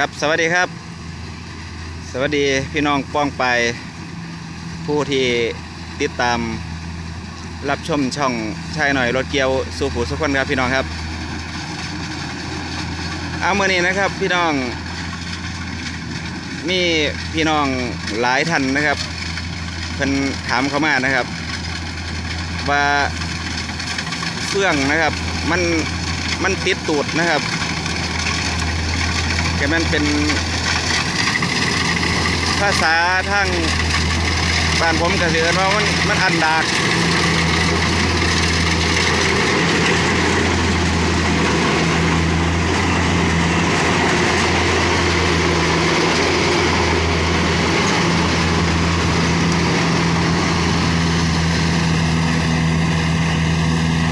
ครับสวัสดีครับ สวัสดีพี่น้องป้องไปผู้ที่ติดตามรับชมช่องชายหน่อยรถเกียวสู่ผู้สุขคนครับพี่น้องครับเอาเมื่อนี้นะครับพี่น้อง มีพี่น้องหลายท่านนะครับเพิ่นถามเข้ามานะครับ ว่าเฟื่องนะครับ มันมันติดตูดนะครับ กมันเป็น ภาษาทางบ้านผมก็เรียกว่ามันมันอันดาก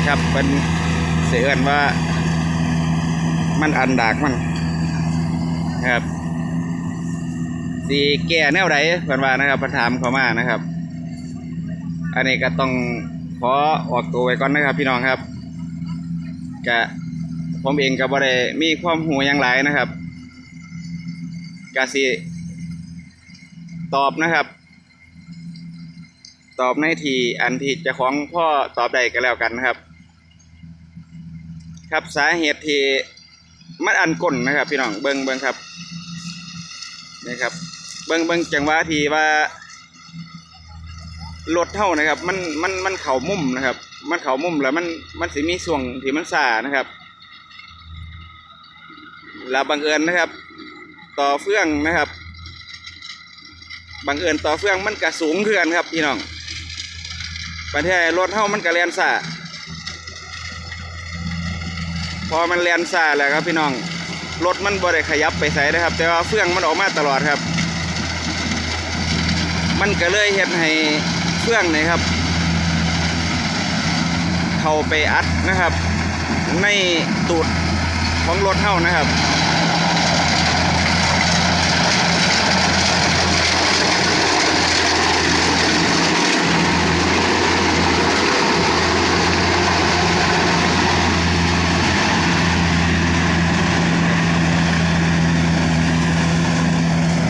ครับเป็นเสียกันว่ามันอันดากมัน ครับสีแก่แนวไหนเพิ่นวานะครับพิ่นถามเขามานะครับ อันนี้ก็ต้องขอออกตัวไว้ก่อนนะครับ พี่น้องครับกะผมเองก็บ่ได้มีความหูหยังหลายนะครับกะสิตอบนะครับ ตอบในทีอันที่จะของพ่อตอบได้ก็แล้วกันนะครับ ครับสาเหตุที่ มันอันก้นนะครับ พี่น้องเบิ้งเบิ้งครับนี่ครับ เบิ้งเบิ้งจังหวะที่ว่ารถเท่านะครับ มันมันมันเข่ามุมนะครับ มันเข่ามุมแล้วมันมันสิมีส่วงที่มันซานะครับแล้วบังเอิญนะครับ ต่อเฟื่องนะครับบังเอิญต่อเฟื่องมันกระสูงเพื่อนครับพี่น้องประเทศรถเท่ามันกระเรียนซา พอมันแลนซ่าแล้วครับพี่น้องรถมันบ่ได้ขยับไปใส่นะครับ แต่ว่าเฟื่องมันออกมาตลอดครับ มันก็เลยเห็ดให้เฟื่องนะครับ เข้าไปอัดนะครับ ในตูดของรถเท่านะครับ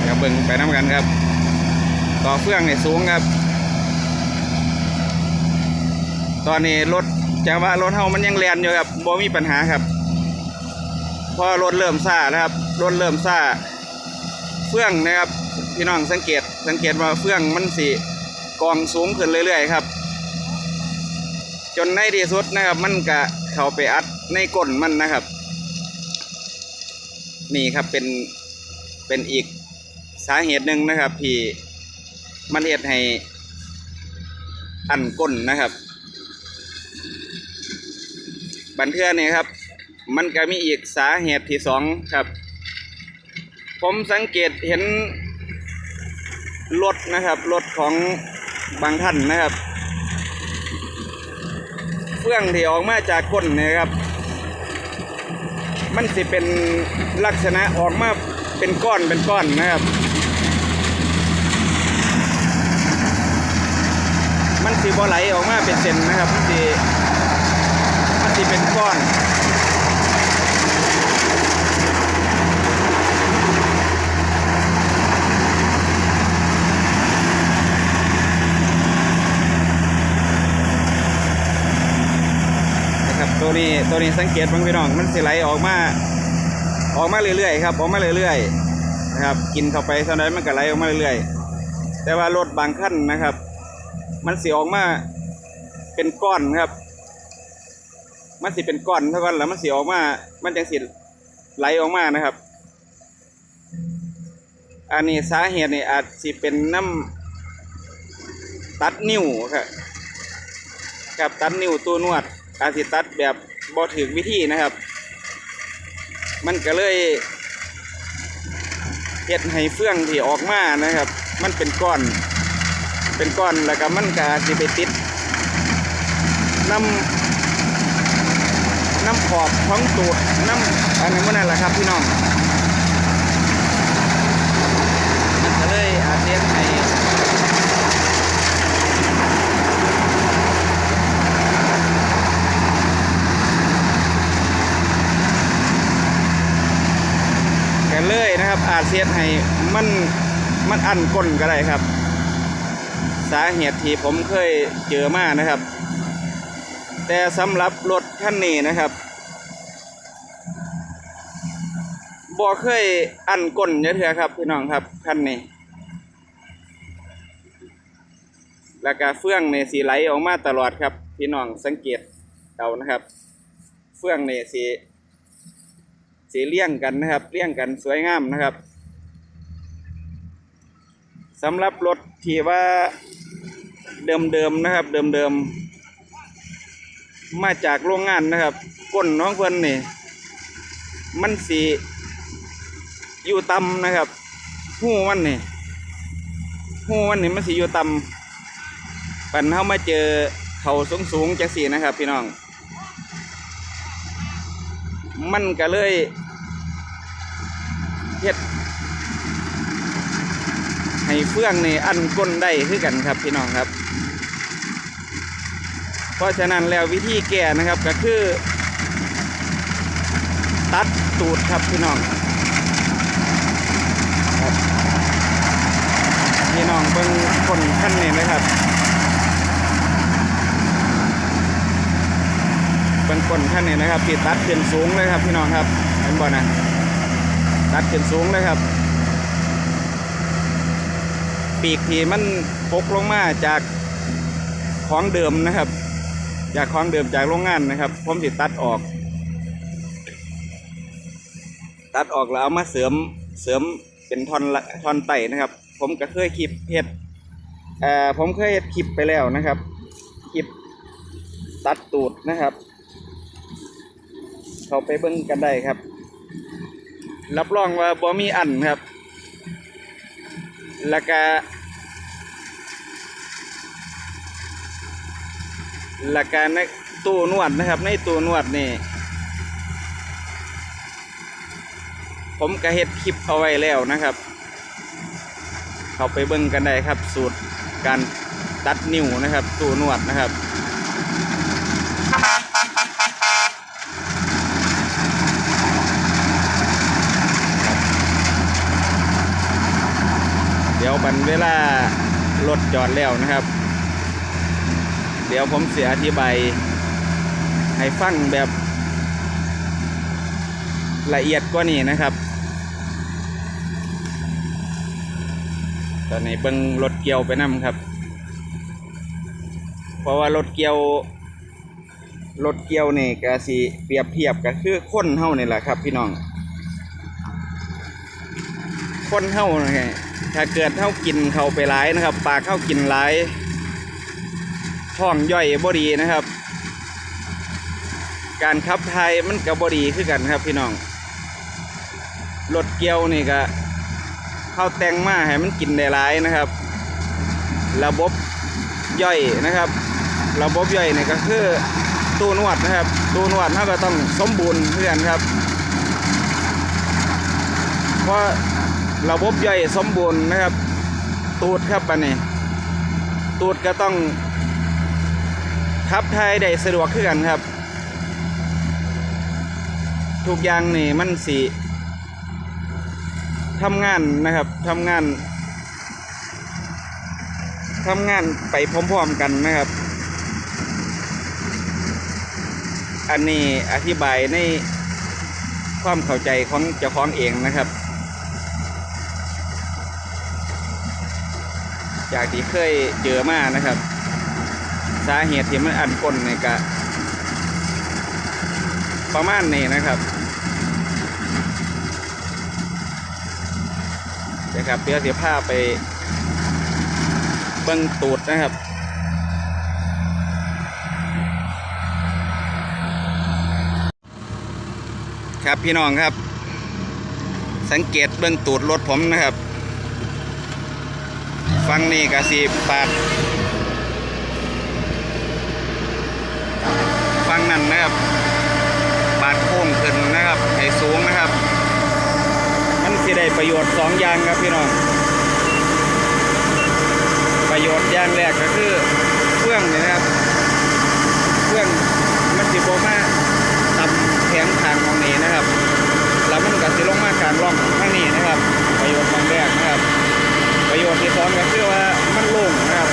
เดี๋ยวเบิ่งไปน้ำ กันครับ ต่อเฟื่องเนี่ยสูงครับ ตอนนี้รถจะว่ารถเฮามันยังแลนอยู่ครับบ่มีปัญหาครับพอรถเริ่มซ่าแล้วครับรถเริ่มซ่า เฟื่องนะครับ พี่น้องสังเกตสังเกตว่าเฟื่องมันสีกองสูงขึ้นเรื่อยๆครับ จนในที่สุดนะครับ มันกะเข้าไปอัดในก้นมันนะครับ นี่ครับเป็นเป็นอีก สาเหตุหนึ่งนะครับที่มันเหตุให้อันก้นนะครับ บันเทือนี่ครับ มันก็มีอีกสาเหตุที่สองครับ ผมสังเกตเห็นรถนะครับรถของบางท่านนะครับเฟื่องที่ออกมาจากก้นเนยครับ มันสิเป็นลักษณะออกมาเป็นก้อนเป็นก้อนนะครับ มันสีบอไหลออกมาเป็นเส้นนะครับมันสีมันสีเป็นก้อนนะครับตัวนี้ตัวนี้สังเกตบางพี่น้องมันสิไหลออกมาออกมาเรื่อยๆครับออกมาเรื่อยๆนะครับ กินเข้าไปเท่านั้นมันก็ไหลออกมาเรื่อยๆแต่ว่ารถบางขั้นนะครับ มันสีออกมาเป็นก้อนครับ มันสิเป็นก้อนเท่ากันแล้วมันสีออกมา มันจังสิไหลออกมานะครับ อันนี้สาเหตุนี่อาจสิเป็นน้ำตัดนิ้วครับกับตัดนิ้วตัวนวด อาจสิตัดแบบบ่ถึงวิธีนะครับ มันก็เลยเฮ็ดให้เฟื่องที่ออกมานะครับ มันเป็นก้อน เป็นก้อนแล้วก็มันก็อาจสิไปติดน้ำน้ำขอบของตูดน้ำอันนั้นมันนั่นแหละครับพี่น้องมันก็เลยอาเฮ็ดให้ก็กันเลยนะครับอาเสียดให้มันมันอันก้นก็ได้ครับ สาเหตุที่ผมเคยเจอมานะครับ แต่สำหรับรถคันนี้นะครับบ่เคยอันก้นเยอะเถอะครับพี่น้องครับคันนี้แล้วก็เฟื่องเนี่ยสีไหลออกมาตลอดครับ พี่น้องสังเกตเอานะครับ เฟื่องเนี่ยสีสีเลี่ยงกันนะครับเลี่ยงกันสวยงามนะครับสำหรับรถที่ว่า เดิมๆนะครับ เดิมๆมาจากโรงงานนะครับ ก้นน้องเพิ่นนี่ มันสีอยู่ต่ำนะครับหูมันนี่หูมันนี่มันสีอยู่ต่ำปันเข้ามาเจอเขาสูงๆจังสีนะครับ พี่น้อง มันก็เลยเฮ็ด ให้เฟื่องในอันก้นได้คือกันครับพี่น้องครับ เพราะฉะนั้นแล้ววิธีแก้นะครับก็คือ ตัดตูดครับพี่น้องครับพี่น้องเบิ่งคนขั้นนี้นะครับเบื้งต้นท่านนี่นะครับที่ตัดขึ้นสูงเลยครับพี่น้องครับเห็นบ่นะตัดขึ้นสูงเลยครับ ปีกที่มันปกลงมาจากของเดิมนะครับ จากของเดิมจากโรงงานนะครับ ผมติดตัดออก ตัดออกแล้วเอามาเสริมเสริมเป็นท่อนท่อนไต่นะครับ ผมก็เคยคลิปเฮ็ดเอ่อผมเคยเฮ็ดคลิปไปแล้วนะครับคลิปตัดตูดนะครับ เขาไปเบิ่งกันได้ครับ รับรองว่าบ่มีอันครับ แล้วก็ แล้วก็ในตู้นวดนะครับ ในตู้นวดนี่ ผมก็เฮ็ดคลิปเอาไว้แล้วนะครับ เขาไปเบิ่งกันได้ครับ สูตรการตัดนิ้วนะครับ ตู้นวดนะครับเดี๋ยวบันเวลารถจอดแล้วนะครับ ดี๋ยวผมเสียอธิบายให้ฟังแบบละเอียดกว่านี้นะครับ ตอนนี้เบิ่งรถเกียวไปนํครับ เพราะว่ารถเกียวรถเกียวนี่ก็สิเปรียบเทียบก็คือคนเฮานี่แหละครับ พี่น้อง คนเฮาไงถ้าเกิดเฮากินเขาไปหลายนะครับ ปากเฮากินหลาย ท้องย่อยบ่ดีนะครับ การขับถ่ายมันก็บ่ดีคือกันครับพี่น้องรถเกียวนี่ก็เข้าแต่งมาให้มันกินได้หลายนะครับ ระบบย่อยนะครับ ระบบย่อยนี่ก็คือตู้นวดนะครับ ตู้นวดเฮาก็ต้องสมบูรณ์เพื่อนครับเพราะระบบย่อยสมบูรณ์นะครับ ตูดครับปันนี้ตูดก็ต้อง ขับถ่ายได้สะดวกขึ้นกันครับ ทุกอย่างนี่มันสีทำงานนะครับทำงานทำงานไปพร้อมๆกันนะครับ อันนี้อธิบายในความเข้าใจของเจ้าของเองนะครับ จากที่เคยเจอมานะครับ สาเหตุที่มันอันก้นเนี่ยก็ประมาณนี้นะครับเดี๋ยวครับเดี๋ยวเสียผ้าไปเบิ้งตูดนะครับครับพี่น้องครับ สังเกตเบิ้งตูดรถผมนะครับ ฟังนี่กะสีปาด ฟังนั่นนะครับ บาดโค้งขึ้นนะครับไห้สูงนะครับ มันสิได้ประโยชน์สองอย่างครับพี่น้อง ประโยชน์อย่างแรกก็คือเครื่องนี่นะครับ เครื่องมันสิบมาตำแข็งทางของนี้นะครับ แล้วมันก็สิลงมากลารล่องข้างนี้นะครับ ประโยชน์อย่างแรกนะครับ ประโยชน์ที่สองก็คือว่ามันโล่งนะครับ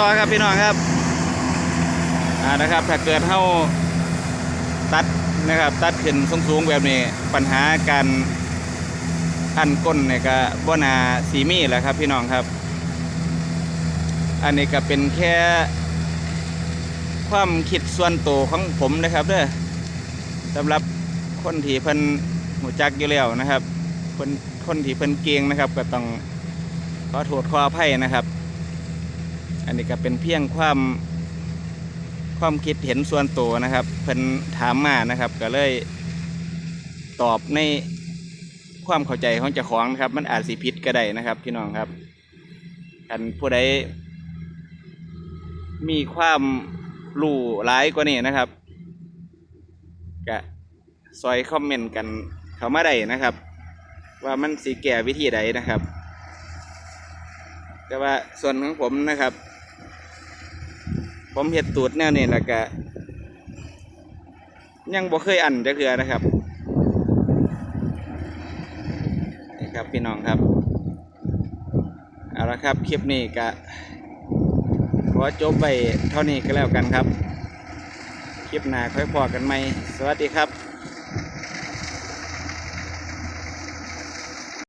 ต่อครับพี่น้องครับอ่านะครับถ้าเกิดเฮาตัดนะครับ ตัดขึ้นสูงๆแบบนี้ปัญหาการอันก้นเนี่ยก็บ่นาสีมีแหละครับพี่น้องครับ อันนี้ก็เป็นแค่ความคิดส่วนตัวของผมนะครับเด้อสำหรับคนที่เพิ่นหูจักอยู่แล้วนะครับคนคนที่เพิ่นเก่งนะครับ ก็ต้องขอโทษขออภัยนะครับ อันนี้ก็เป็นเพียงความความคิดเห็นส่วนตัวนะครับเพิ่นถามมานะครับ ก็เลยตอบในความเข้าใจของเจ้าของนะครับ มันอาจสิผิดก็ได้นะครับพี่น้องครับอันผู้ใดมีความรู้หลายกว่านี้นะครับก็ซอยคอมเมนต์กันเข้ามาได้นะครับ ว่ามันสีแก่วิธีใดนะครับ แต่ว่าส่วนของผมนะครับ ผมเห็ดตูดแนวนี้แล้วก็ยังบ่เคยอันจะเคือนะครับนี่ครับพี่น้องครับเอาละครับคลิปนี้ก็ขอจบไปเท่านี้ก็แล้วกันครับ คลิปหน้าค่อยพอกันไหมสวัสดีครับ